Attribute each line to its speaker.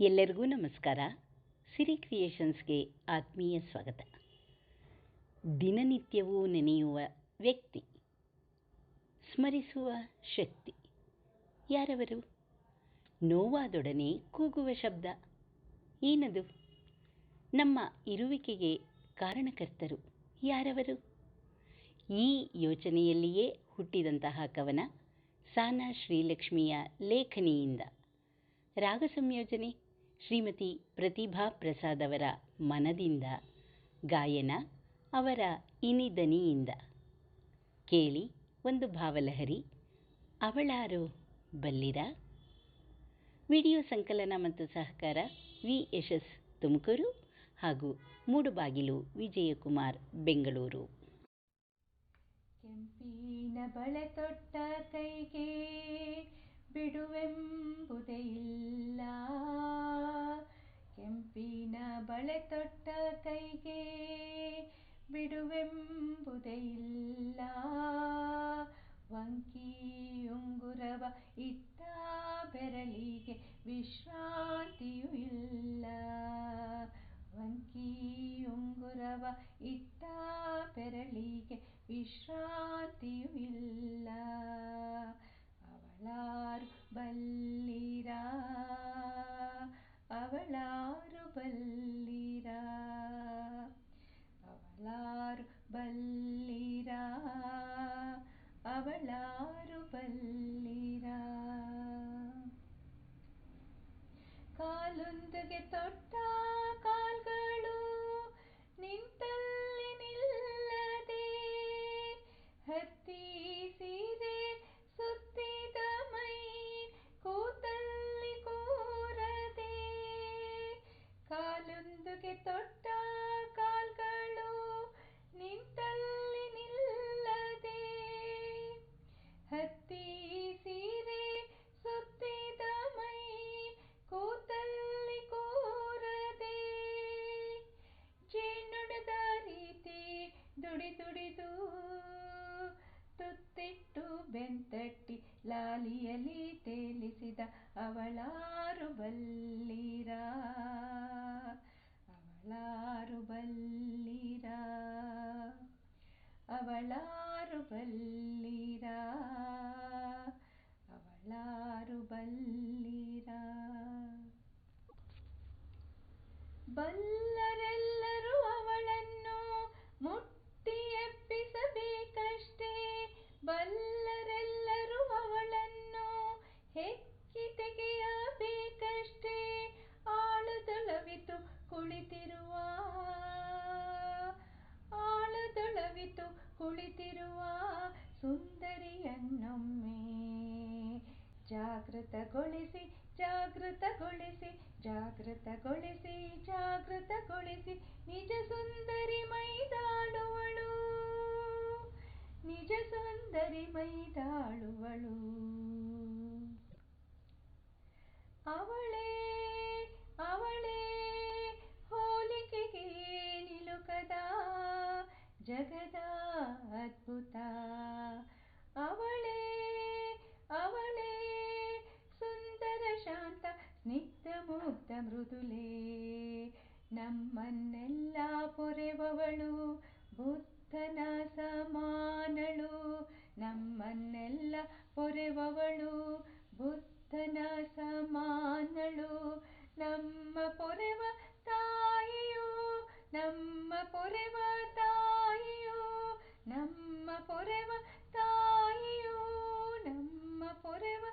Speaker 1: ಎಲ್ಲರಿಗೂ ನಮಸ್ಕಾರ. ಸಿರಿ ಕ್ರಿಯೇಷನ್ಸ್ಗೆ ಆತ್ಮೀಯ ಸ್ವಾಗತ. ದಿನನಿತ್ಯವೂ ನೆನೆಯುವ ವ್ಯಕ್ತಿ, ಸ್ಮರಿಸುವ ಶಕ್ತಿ, ಯಾರವರು? ನೋವಾದೊಡನೆ ಕೂಗುವ ಶಬ್ದ, ಏನದು? ನಮ್ಮ ಇರುವಿಕೆಗೆ ಕಾರಣಕರ್ತರು ಯಾರವರು? ಈ ಯೋಚನೆಯಲ್ಲಿಯೇ ಹುಟ್ಟಿದಂತಹ ಕವನ ಸಾನಾ ಶ್ರೀಲಕ್ಷ್ಮಿಯ ಲೇಖನಿಯಿಂದ. ರಾಗ ಸಂಯೋಜನೆ ಶ್ರೀಮತಿ ಪ್ರತಿಭಾ ಪ್ರಸಾದ್ ಅವರ ಮನದಿಂದ ಗಾಯನ ಅವರ ಇನಿದನಿಯಿಂದ ಕೇಳಿ ಒಂದು ಭಾವಲಹರಿ. ಅವಳಾರು ಬಲ್ಲಿರ? ವಿಡಿಯೋ ಸಂಕಲನ ಮತ್ತು ಸಹಕಾರ ವಿ ಯಶಸ್ ತುಮಕೂರು ಹಾಗೂ ಮೂಡುಬಾಗಿಲು ವಿಜಯಕುಮಾರ್, ಬೆಂಗಳೂರು.
Speaker 2: ಕೆಂಪಿನ ಬಳೆ ತೊಟ್ಟ ಕೈಗೆ ಬಿಡುವೆಂಬುದೇ ಇಲ್ಲ ಕೆಂಪಿನ ಬಳೆ ತೊಟ್ಟ ಕೈಗೆ ಬಿಡುವೆಂಬುದೇ ಇಲ್ಲ ವಂಕಿಯುಂಗುರವ ಇಟ್ಟ ಬೆರಳಿಗೆ ವಿಶ್ರಾಂತಿಯೂ ಇಲ್ಲ ವಂಕಿಯುಂಗುರವ ಇಟ್ಟ ಬೆರಳಿಗೆ ವಿಶ್ರಾಂತಿಯೂ ಇಲ್ಲ ಅವಳಾರು ಬಲ್ಲಿರ ಅವಳಾರು ಬಲ್ಲಿರ ಅವಳಾರು ಬಲ್ಲಿರ ಅವಳಾರು ಬಲ್ಲಿರ ಕಾಲೊಂದಿಗೆ ತೊಟ್ಟ ಲಾಲಿಯಲಿ ತೇಲಿಸಿದ ಅವಳಾರು ಅವಳಾರು ಬಲ್ಲಿರ. ಅವಳಾರು ಬಲ್ಲಿರ. ಅವಳಾರು ಬಲ್ಲಿರ. ಬಲ್ಲರೆಲ್ಲರೂ ಜಾಗೃತಗೊಳಿಸಿ ಜಾಗೃತಗೊಳಿಸಿ ಜಾಗೃತಗೊಳಿಸಿ ಜಾಗೃತಗೊಳಿಸಿ ನಿಜ ಸುಂದರಿ ಮೈದಾಳುವಳು. ನಿಜ ಸುಂದರಿ ಮೈದಾಳುವಳು. ಅವಳೇ ಮೃದುಲೇ, ನಮ್ಮನ್ನೆಲ್ಲ ಪೊರೆವವಳು, ಬುದ್ಧನ ಸಮಾನಳು. ನಮ್ಮನ್ನೆಲ್ಲ ಪೊರೆವವಳು, ಬುದ್ಧನ ಸಮಾನಳು. ನಮ್ಮ ಪೊರೆವ ತಾಯಿಯು, ನಮ್ಮ ಪೊರೆವ ತಾಯಿಯು, ನಮ್ಮ ಪೊರೆವ ತಾಯಿಯು, ನಮ್ಮ ಪೊರೆವ